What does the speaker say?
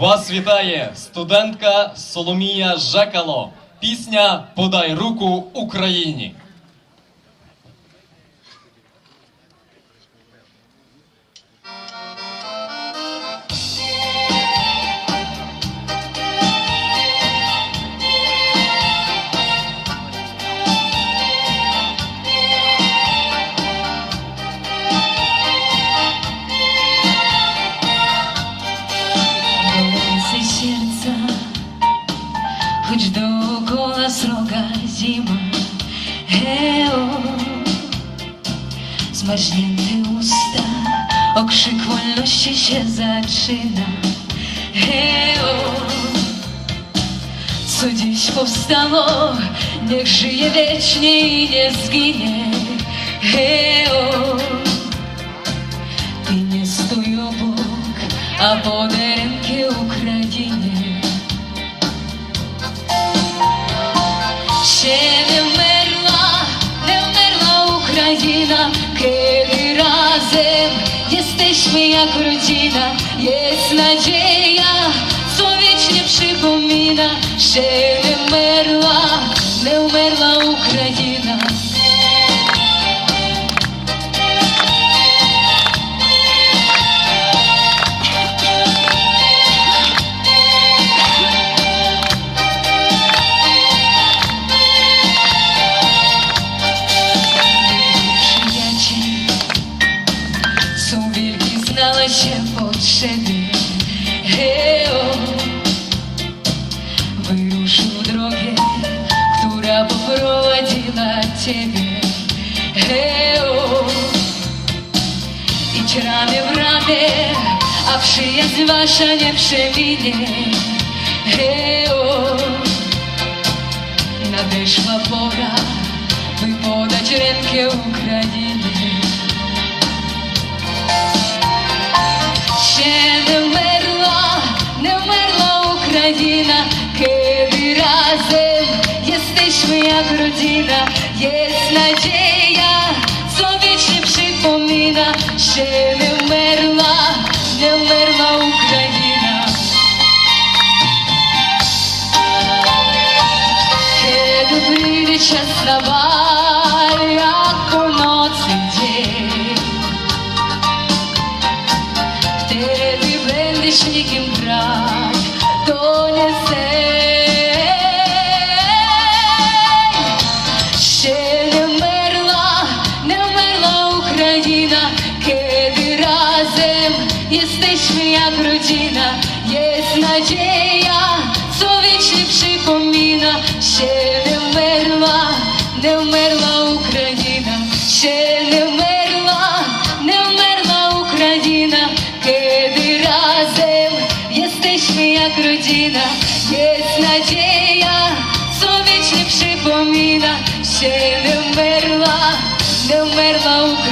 Вас вітає студентка Соломія Жекало. Пісня Подай руку Україні. heo Zmarznięte usta Okrzyk wolności się zaczyna Heo Co dziś powstało Niech żyje wiecznie i nie zginie Heo Ty nie stój obok A podejrz Ми як родина, є надія, сонячнівши поміна, ще не вмерла, не вмерла Україна. Моє potrzeby Heo Wyruszą drogę Która poprowadziła Ciebie Heo Idź ramię w ramię A przyjaźń wasza nie przeminie Heo Nadeszła pora By podać rękę Ukrainie Kiedy razem jesteśmy jak rodzina, jest nadzieja, co wiecznie przypomina, że nie umarła, nie umerła Ukraina. Kiedy przyjdzie czas na bal, jako noc i dzień, wtedy będziesz nikim нам родина, єсть надія, совічний припоміна, ще не вмерла, не вмерла Україна, ще не вмерла, не вмерла Україна, кеди разом єстичний, як родина, єсть надія, совічний припоміна, ще не вмерла, не вмерла Україна.